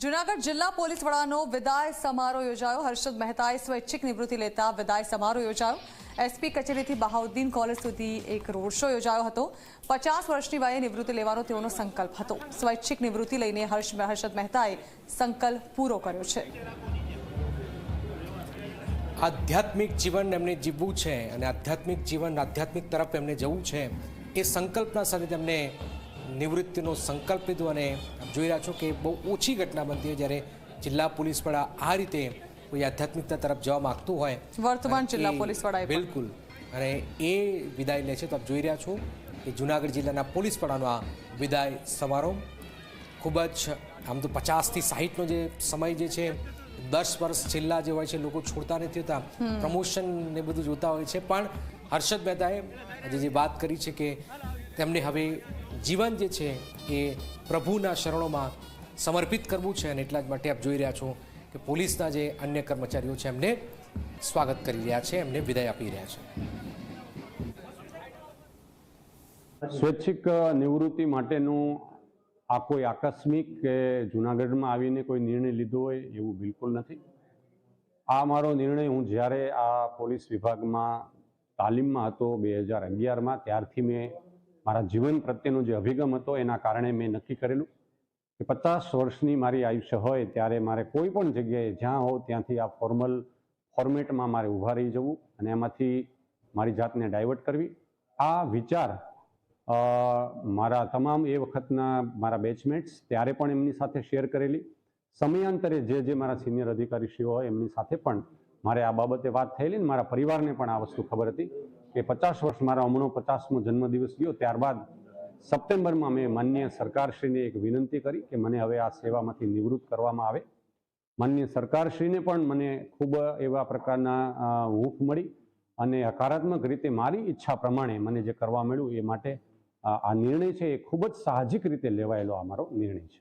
જુનાગઢ જિલ્લા પોલીસ વડાનો વિદાય સમારોહ યોજાયો. હર્ષદ મહેતાએ સ્વૈચ્છિક નિવૃત્તિ લેતા વિદાય સમારોહ યોજાયો. એસપી કચેરીથી બહાઉદ્દીન કોલેજ સુધી એક રોડ શો યોજાયો હતો. પચાસ વર્ષની વયે નિવૃત્તિ લેવાનો તેઓનો સંકલ્પ હતો. સ્વૈચ્છિક નિવૃત્તિ લઈને હર્ષ હર્ષદ મહેતાએ સંકલ્પ પૂરો કર્યો છે. આધ્યાત્મિક જીવન એમને જીવવું છે અને આધ્યાત્મિક જીવન આધ્યાત્મિક તરફ એમને જવું છે. એ સંકલ્પના સાથે તેમને નિવૃત્તિનો સંકલ્પ લીધો અને જોઈ રહ્યા છો કે બહુ ઓછી ઘટના બનતી હોય જ્યારે જિલ્લા પોલીસ વડા આ રીતે કોઈ આધ્યાત્મિકતા તરફ જવા માગતું હોય વર્તમાન જિલ્લા પોલીસ વડા બિલકુલ. અને એ વિદાય લે છે તો આપ જોઈ રહ્યા છો કે જુનાગઢ જિલ્લાના પોલીસ વડાનો આ વિદાય સમારોહ ખૂબ જ આમ તો પચાસથી સાહીઠનો જે સમય જે છે દસ વર્ષ છેલ્લા જે હોય છે લોકો છોડતા નથી હોતા. પ્રમોશન ને બધું જોતા હોય છે. પણ હર્ષદ મહેતાએ આજે જે વાત કરી છે કે તેમને હવે જીવન જે છે એ પ્રભુના શરણોમાં સમર્પિત કરવું છે અને એટલા જ માટે આપ જોઈ રહ્યા છો કે પોલીસના જે અન્ય કર્મચારીઓ છે એમને સ્વાગત કરી રહ્યા છે, એમને વિદાય આપી રહ્યા છે. સ્વૈચ્છિક નિવૃત્તિ માટેનું આ કોઈ આકસ્મિક કે જુનાગઢમાં આવીને કોઈ નિર્ણય લીધો હોય એવું બિલકુલ નથી. આ મારો નિર્ણય હું જ્યારે આ પોલીસ વિભાગમાં તાલીમમાં હતો બે હજાર અગિયારમાં, ત્યારથી મેં મારા જીવન પ્રત્યેનો જે અભિગમ હતો એના કારણે મેં નક્કી કરેલું કે પચાસ વર્ષની મારી આયુષ્ય હોય ત્યારે મારે કોઈ પણ જગ્યાએ જ્યાં હોઉં ત્યાંથી આ ફોર્મલ ફોર્મેટમાં મારે ઊભા રહી જવું અને એમાંથી મારી જાતને ડાયવર્ટ કરવી. આ વિચાર મારા તમામ એ વખતના મારા બેચમેટ્સ ત્યારે પણ એમની સાથે શેર કરેલી. સમયાંતરે જે જે મારા સિનિયર અધિકારીશ્રીઓ હોય એમની સાથે પણ મારે આ બાબતે વાત થયેલી ને મારા પરિવારને પણ આ વસ્તુ ખબર હતી. કે પચાસ વર્ષ મારા હમણાં પચાસમો જન્મદિવસ ગયો ત્યારબાદ સપ્ટેમ્બરમાં મેં માન્ય સરકારશ્રીને એક વિનંતી કરી કે મને હવે આ સેવામાંથી નિવૃત્ત કરવામાં આવે. માન્ય સરકારશ્રીને પણ મને ખૂબ એવા પ્રકારના અ, મળી અને હકારાત્મક રીતે મારી ઈચ્છા પ્રમાણે મને જે કરવા મળ્યું એ માટે આ નિર્ણય છે એ ખૂબ જ સાહજિક રીતે લેવાયેલો આ મારો નિર્ણય છે.